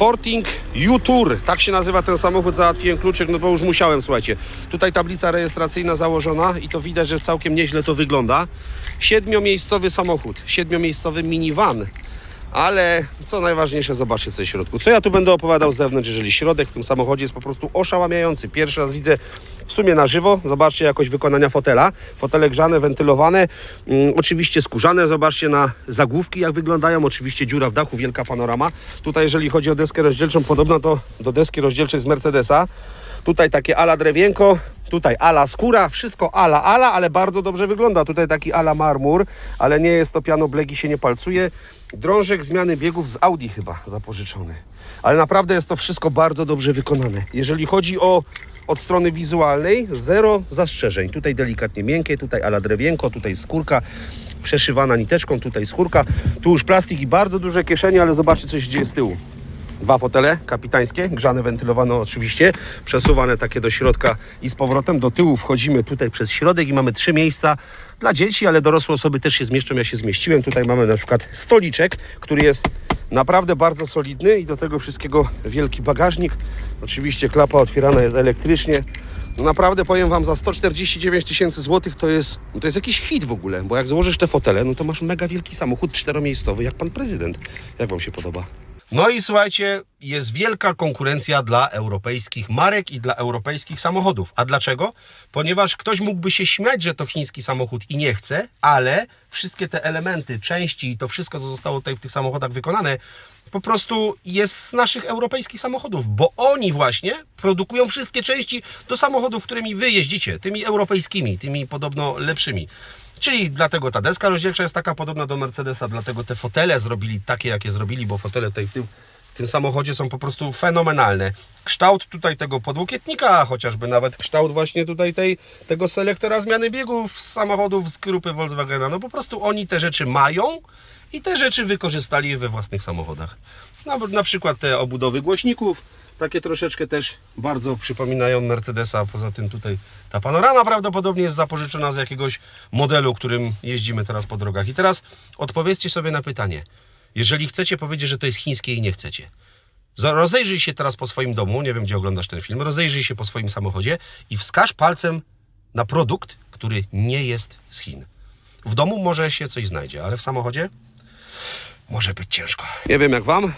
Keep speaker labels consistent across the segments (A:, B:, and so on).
A: Forting U-Tour, tak się nazywa ten samochód, załatwiłem kluczyk, no bo już musiałem, słuchajcie. Tutaj tablica rejestracyjna założona i to widać, że całkiem nieźle to wygląda. Siedmiomiejscowy samochód, siedmiomiejscowy minivan. Ale co najważniejsze, zobaczcie co jest w środku. Co ja tu będę opowiadał z zewnątrz, jeżeli środek w tym samochodzie jest po prostu oszałamiający. Pierwszy raz widzę w sumie na żywo. Zobaczcie jakość wykonania fotela. Fotele grzane, wentylowane, mm, oczywiście skórzane. Zobaczcie na zagłówki jak wyglądają. Oczywiście dziura w dachu, wielka panorama. Tutaj jeżeli chodzi o deskę rozdzielczą, podobna to do deski rozdzielczej z Mercedesa. Tutaj takie ala drewienko, tutaj ala skóra, wszystko ala ala, ale bardzo dobrze wygląda. Tutaj taki ala marmur, ale nie jest to piano blegi, się nie palcuje. Drążek zmiany biegów z Audi chyba zapożyczony. Ale naprawdę jest to wszystko bardzo dobrze wykonane. Jeżeli chodzi o od strony wizualnej, zero zastrzeżeń. Tutaj delikatnie miękkie, tutaj ala drewienko, tutaj skórka przeszywana niteczką, tutaj skórka. Tu już plastik i bardzo duże kieszenie, ale zobaczcie co się dzieje z tyłu. Dwa fotele kapitańskie, grzane, wentylowane oczywiście, przesuwane takie do środka i z powrotem do tyłu wchodzimy tutaj przez środek i mamy trzy miejsca dla dzieci, ale dorosłe osoby też się zmieszczą, ja się zmieściłem. Tutaj mamy na przykład stoliczek, który jest naprawdę bardzo solidny i do tego wszystkiego wielki bagażnik. Oczywiście klapa otwierana jest elektrycznie. No naprawdę powiem Wam, za 149 tysięcy złotych to jest, no to jest jakiś hit w ogóle, bo jak założysz te fotele, no to masz mega wielki samochód czteromiejscowy, jak Pan Prezydent. Jak Wam się podoba? No i słuchajcie, jest wielka konkurencja dla europejskich marek i dla europejskich samochodów. A dlaczego? Ponieważ ktoś mógłby się śmiać, że to chiński samochód i nie chce, ale wszystkie te elementy, części i to wszystko, co zostało tutaj w tych samochodach wykonane, po prostu jest z naszych europejskich samochodów, bo oni właśnie produkują wszystkie części do samochodów, którymi wy jeździcie, tymi europejskimi, tymi podobno lepszymi. Czyli dlatego ta deska rozdzielcza jest taka podobna do Mercedesa, dlatego te fotele zrobili takie, jakie zrobili, bo fotele tutaj w tym, w tym samochodzie są po prostu fenomenalne. Kształt tutaj tego podłokietnika, chociażby nawet kształt właśnie tutaj tej, tego selektora zmiany biegów z samochodów z grupy Volkswagena. No po prostu oni te rzeczy mają i te rzeczy wykorzystali we własnych samochodach. Na, na przykład te obudowy głośników, takie troszeczkę też bardzo przypominają Mercedesa. Poza tym tutaj ta panorama prawdopodobnie jest zapożyczona z jakiegoś modelu, którym jeździmy teraz po drogach. I teraz odpowiedzcie sobie na pytanie. Jeżeli chcecie powiedzieć, że to jest chińskie i nie chcecie, rozejrzyj się teraz po swoim domu, nie wiem gdzie oglądasz ten film, rozejrzyj się po swoim samochodzie i wskaż palcem na produkt, który nie jest z Chin. W domu może się coś znajdzie, ale w samochodzie może być ciężko. Nie wiem jak Wam,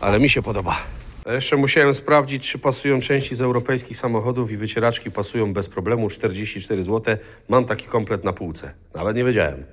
A: ale mi się podoba. Jeszcze musiałem sprawdzić, czy pasują części z europejskich samochodów i wycieraczki pasują bez problemu 44 zł. Mam taki komplet na półce, ale nie wiedziałem.